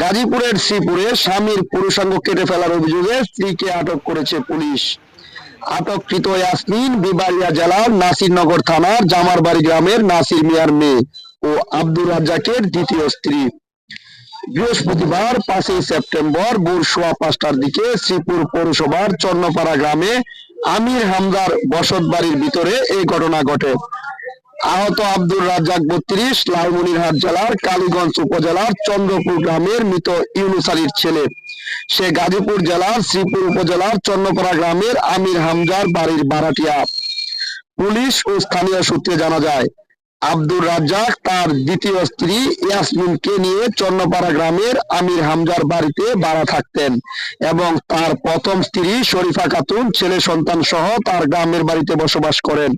গাজীপুরের শ্রীপুরে স্বামীর পুরুষাঙ্গ কেটে ফেলার অভিযোগে স্ত্রীকে আটক করেছে পুলিশ। আটককৃত ইয়াসমিন বিবাড়িয়া জেলার নাসিরনগর থানার জামারবাড়ি গ্রামের নাসির মিয়ার মেয়ে ও আব্দুর রাজ্জাকের দ্বিতীয় স্ত্রী। বৃহস্পতিবার পাঁচই সেপ্টেম্বর ভোর সোয়া পাঁচটার দিকে শ্রীপুর পৌরসভার চন্নপাড়া গ্রামে আমির হামদার বসত বাড়ির ভিতরে এই ঘটনা ঘটে। আহত আব্দুর রাজ্জাক বত্রিশ, লালমনিরহাট জেলার কালীগঞ্জ উপজেলার চন্দ্রপুর গ্রামের মৃত ইউনুস আলীর ছেলে। সে গাজীপুর জেলার শ্রীপুর উপজেলার চন্নপাড়া গ্রামের আমির হামজার বাড়ির বারাটিয়া। পুলিশ ও স্থানীয় সূত্রে জানা যায়, আব্দুর রাজ্জাক তার দ্বিতীয় স্ত্রী ইয়াসমিনকে নিয়ে চন্নপাড়া গ্রামের আমির হামজার বাড়িতে ভাড়া থাকতেন এবং তার প্রথম স্ত্রী শরীফা খাতুন, ছেলে সন্তান সহ তার গ্রামের বাড়িতে বসবাস করেন।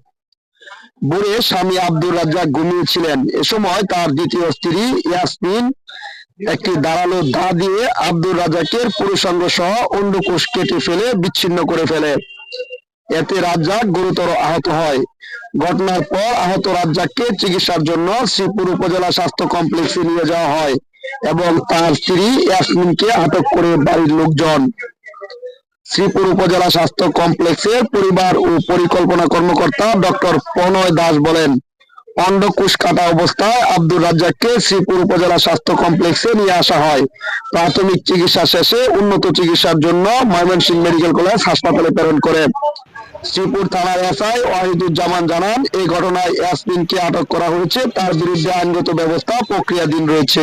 বুড়ে স্বামী আব্দুর রাজ্জাক ঘুমিয়েছিলেন। এ সময় তার দ্বিতীয় স্ত্রী ইয়াসমিন একটি দাঁড়াল দা দিয়ে আব্দুর রাজ্জাকের পুরুষাঙ্গ সহ অন্ডকোষ কেটে ফেলে বিচ্ছিন্ন করে ফেলে। এতে রাজ্জাক গুরুতর আহত হয়। ঘটনার পর আহত রাজ্জাককে চিকিৎসার জন্য শ্রীপুর উপজেলা স্বাস্থ্য কমপ্লেক্সে নিয়ে যাওয়া হয় এবং তার স্ত্রী ইয়াসমিনকে আটক করে বাড়ির লোকজন। শ্রীপুর উপজেলা স্বাস্থ্য কমপ্লেক্সের পরিবার ও পরিকল্পনা কর্মকর্তা ডক্টর প্রণয় দাস বলেন অন্ডকুশ কাটা অবস্থায় আব্দুর রাজ্জাককে শ্রীপুর উপজেলা স্বাস্থ্য কমপ্লেক্সে নিয়ে আসা হয়। প্রাথমিক চিকিৎসা শেষে উন্নত চিকিৎসার জন্য ময়মনসিংহ মেডিকেল কলেজ হাসপাতালে প্রেরণ করে। শ্রীপুর থানার এসআই ওয়াহিদুজ্জামান জানান, এই ঘটনায় ইয়াসমিনকে আটক করা হয়েছে, তার বিরুদ্ধে আইনগত ব্যবস্থা প্রক্রিয়াধীন রয়েছে।